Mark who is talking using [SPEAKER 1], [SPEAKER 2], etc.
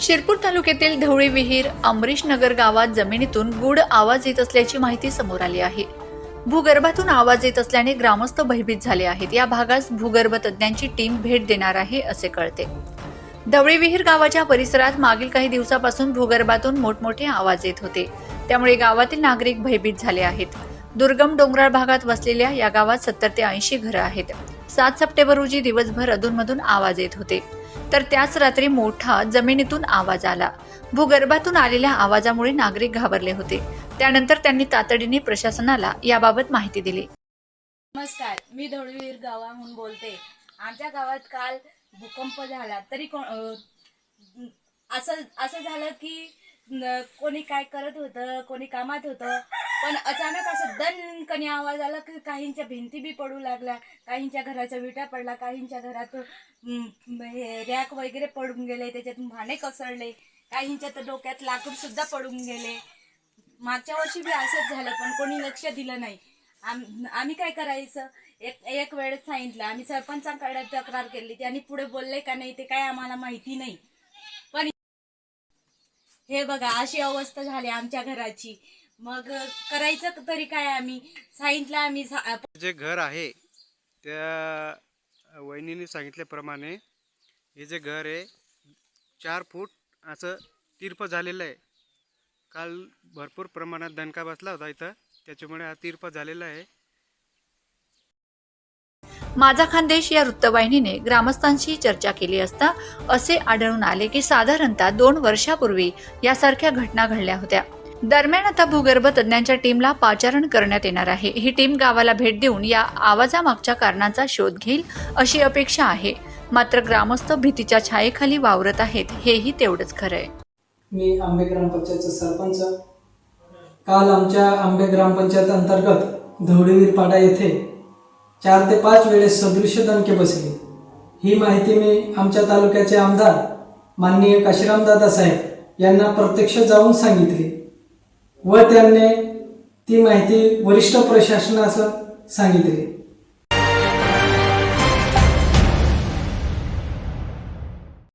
[SPEAKER 1] शिरपूर तालुक्यातील धवळी विहीर अमरीश नगर गावात जमिनीतून गुढ आवाज येत असल्याची माहिती समोर आली आहे. भूगर्भातून आवाज येत असल्याने ग्रामस्थ भयभीत झाले आहेत. या भागास भूगर्भ तज्ज्ञांची टीम भेट देणार आहे असे कळते. धवळी विहीर गावाच्या परिसरात मागील काही दिवसापासून भूगर्भातून मोठमोठे आवाज येत होते. त्यामुळे गावातील नागरिक भयभीत झाले आहेत. दुर्गम डोंगराळ भागात वसलेल्या या गावात सत्तर ते ऐंशी घरं आहेत. सात सप्टेंबर रोजी दिवसभर अधूनमधून आवाज येत होते. तर त्याच रात्री मोठा जमिनीतून आवाज आला. भूगर्भातून आलेल्या आवाजामुळे नागरिक घाबरले होते. त्यानंतर त्यांनी तातडीने प्रशासनाला याबाबत माहिती दिली.
[SPEAKER 2] नमस्कार मी धवळवीर गावाहून बोलते. आमच्या गावात काल भूकंप झाला. तरी कोण असं असं झालं की कोणी काय करत होतं कोणी कामात होतं पण अचानक असं दणकणी आवाज आला की काहींच्या भिंती बी पडू लागल्या काहींच्या घराच्या विटा पडला काहींच्या घरात हे रॅक वगैरे पडून गेले त्याच्यातून भांडे कसरले काहींच्या तर डोक्यात लाकूड सुद्धा पडून गेले. मागच्या वर्षी बी असंच झालं पण कोणी लक्ष दिलं नाही. आम आम्ही काय करायचं? एक एक वेळेस सांगितलं आम्ही सरपंचांकडे तक्रार केली त्यांनी पुढे बोलले का नाही ते काय आम्हाला माहिती नाही. पण हे बघा अशी अवस्था झाली आमच्या घराची. मग करायचं तरी काय आम्ही? सांगितलं आम्ही सा-
[SPEAKER 3] जे घर आहे त्या वहिनीने सांगितल्याप्रमाणे हे जे घर आहे चार फूट असं तिरपं झालेलं आहे. काल भरपूर प्रमाणात दणका बसला होता इथं. त्याच्यामुळे हा तिरपं झालेला आहे.
[SPEAKER 1] माझा खानदेश या वृत्तवाहिनीने ग्रामस्थांशी चर्चा केली असता असे आढळून आले की साधारणतः दोन वर्षापूर्वी यासारख्या घटना घडल्या होत्या. दरम्यान आता भूगर्भ तज्ज्ञांच्या टीमला पाचारण करण्यात येणार आहे. ही टीम गावाला भेट देऊन या आवाजामागच्या कारणांचा शोध घेईल अशी अपेक्षा आहे. मात्र ग्रामस्थ भीतीच्या छायेखाली वावरत आहेत. हेही तेवढंच खरंय
[SPEAKER 4] मी आंबे ग्रामपंचायतचा सरपंच. काल आमच्या आंबे ग्रामपंचायत अंतर्गत धवळीवीर पाडा येथे चार ते पाच वेळेस सदृश्य दणके बसले. ही माहिती मी आमच्या तालुक्याचे आमदार माननीय काशीरामदादा साहेब यांना प्रत्यक्ष जाऊन सांगितली. व त्यांनी ती माहिती वरिष्ठ प्रशासनास सांगितली.